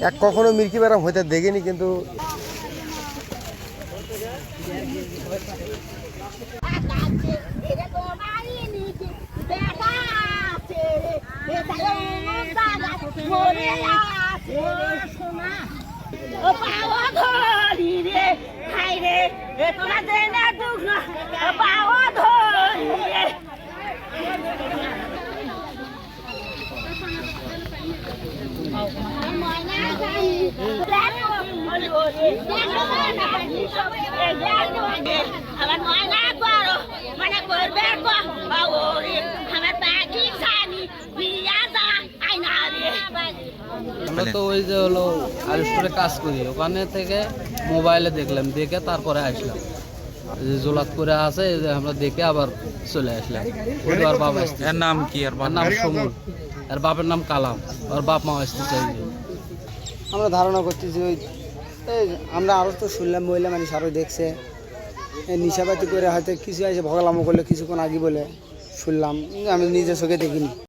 এক কখনো মিল্কি ব্যারাম হইতে দেখিনি কিন্তু ও পাওয়া আমার ময়না করো মানে করবে আমার পাখি সানি বিয়া যা আইনা আমরা তো ওই যে হলো আলিস্টোরে কাজ করি। ওখানে থেকে মোবাইলে দেখলাম দেখে তারপরে আসলাম। জোলাত করে আছে যে আমরা দেখে আবার চলে আসলাম। বাবা এর নাম কি? আর নাম সমুল। আর বাপের নাম কালাম আর বাপ মা আসতে চাইবে আমরা ধারণা করছি যে ওই আমরা আরও তো শুনলাম, মহিলা মানুষ আরও দেখছে। নিশাপাতি করে হয়তো কিছু আছে ভগলামো করলে কিছুক্ষণ আগে বলে শুনলাম আমি নিজের চোখে দেখিনি।